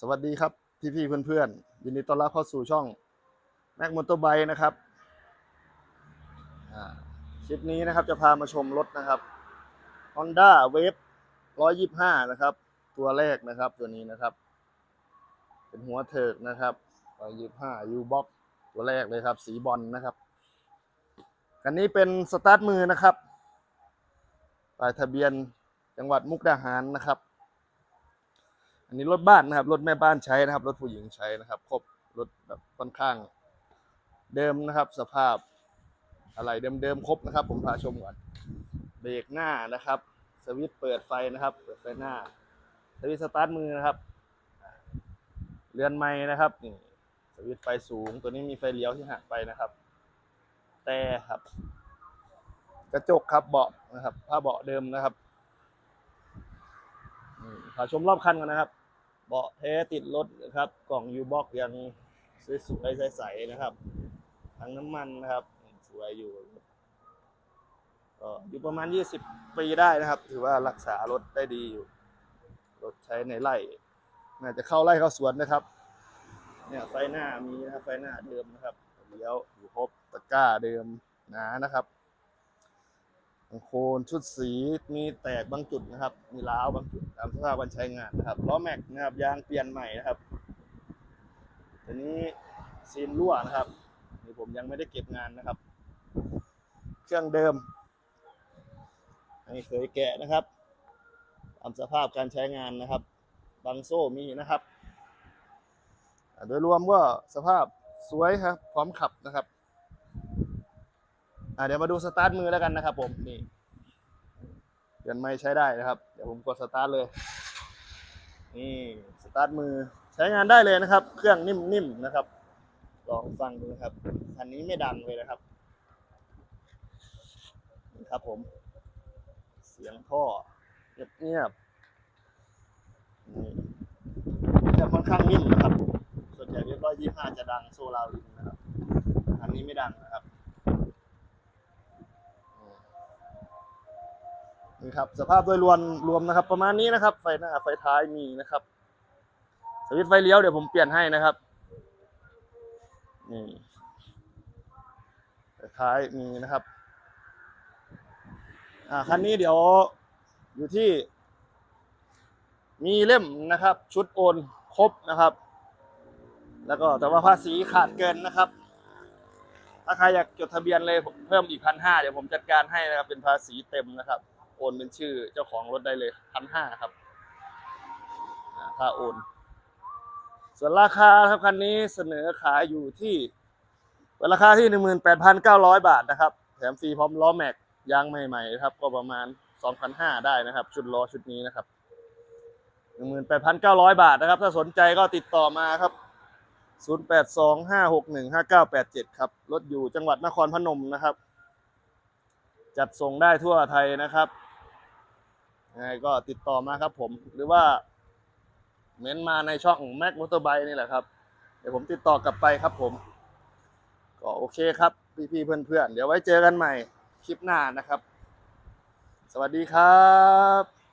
สวัสดีครับพี่ๆเพื่อนๆยินดีต้อนรับเข้าสู่ช่องแม็กมอเตอร์ไบนะครับคลิปนี้นะครับจะพามาชมรถนะครับ Honda Wave 125 นะครับ ตัวแรกนะครับตัวนี้นะครับ เป็นหัวเถิกนะครับ125 U Box ตัวแรกเลยครับ สีบอลนะครับคันนี้เป็นสตาร์ทมือนะครับปลายทะเบียนจังหวัดมุกดาหารนะครับ อันนี้รถบ้านนะครับ รถแม่บ้านใช้นะครับ รถผู้หญิงใช้นะครับ ครบรถแบบค่อนข้าง เดิมนะครับ สภาพอะไรเดิมๆครบนะครับ ผมพาชมก่อนเบรกหน้านะครับ สวิตช์เปิดไฟนะครับ เปิดไฟหน้า สวิตช์สตาร์ทมือนะครับ เรือนไม้นะครับนี่สวิตช์ไฟสูง ตัวนี้มีไฟเลี้ยวที่หักไปนะครับ แต่ครับ กระจกครับเบาะนะครับผ้าเบาะเดิมนะครับอืมพาชมรอบคันกันนะครับ เบาะแท้ติดรถนะครับ กล่องยูบ็อกยังสวยๆใสๆนะครับทั้งน้ำมันนะครับสวยอยู่ก็อยู่ประมาณ 20 ปีได้นะครับ ถือว่ารักษารถได้ดีอยู่รถใช้ในไร่น่าจะเข้าไร่เข้าสวนนะครับ เนี่ยไฟหน้ามีนะครับไฟหน้าเดิมนะครับเลี้ยวอยู่ครบตะกร้าเดิมหนานะครับ โคนชุดสีมีแตกบางจุดนะครับ มีร้าวบางจุดตามสภาพการใช้งานนะครับล้อแม็กนะครับยางเปลี่ยนใหม่นะครับตัวนี้ซีนรั่วนะครับนี่ผมยังไม่ได้เก็บงานนะครับ เครื่องเดิมไม่เคยแกะนะครับตามสภาพการใช้งานนะครับบางโซ่มีนะครับ โดยรวมก็สภาพสวยครับ พร้อมขับนะครับ อ่าเดี๋ยวมาดูสตาร์ทมือแล้วกันนะครับ ผมนี่เปลี่ยนไม้ใช้ได้นะครับ เดี๋ยวผมกดสตาร์ทเลยนี่สตาร์ทมือใช้งานได้เลยนะครับ เครื่องนิ่มๆนะครับ ลองฟังดูนะครับคันนี้ไม่ดังเลยนะครับนี่ครับผม เสียงท่อเงียบๆนี่แต่ค่อนข้างนิ่มนะครับส่วนใหญ่เรียบร้อยยี่ห้าจะดังโซลาริงนะครับ อันนี้ไม่ดังนะครับ นี่ครับสภาพโดยรวมรวมนะครับ ประมาณนี้นะครับ ไฟหน้าไฟท้ายมีนะครับ สวิตช์ไฟเลี้ยวเดี๋ยวผมเปลี่ยนให้นะครับนี่ไฟท้ายมีนะครับ อ่าคันนี้เดี๋ยวอยู่ที่ มีเล่มนะครับ ชุดโอนครบนะครับ แล้วก็แต่ว่าภาษีขาดเกินนะครับถ้าใครอยากจดทะเบียนเลยเพิ่มอีกพันห้าเดี๋ยวผมจัดการให้นะครับ เป็นภาษีเต็มนะครับ โอนเป็นชื่อเจ้าของรถได้เลยพันห้าครับอ่าค่าโอน ส่วนราคาครับคันนี้เสนอขายอยู่ที่เป็นราคาที่หนึ่งหมื่นแปดพันเก้าร้อยบาทนะครับ แถมฟรีพร้อมล้อแม็กยางใหม่ๆครับ ก็ประมาณสองพันห้าได้นะครับ ชุดล้อชุดนี้นะครับหนึ่งหมื่นแปดพันเก้าร้อยบาทนะครับ ถ้าสนใจก็ติดต่อมาครับ0 8 2 5 6 1 5 9 8 7ครับ รถอยู่จังหวัดนครพนมนะครับ จัดส่งได้ทั่วไทยนะครับ ยังไงก็ติดต่อมาครับผมหรือว่าเม้นมาในช่องแม็กมอเตอร์ไซค์นี่แหละครับ เดี๋ยวผมติดต่อกลับไปครับผม ก็โอเคครับ พี่ๆเพื่อนๆเดี๋ยวไว้เจอกันใหม่คลิปหน้านะครับ สวัสดีครับ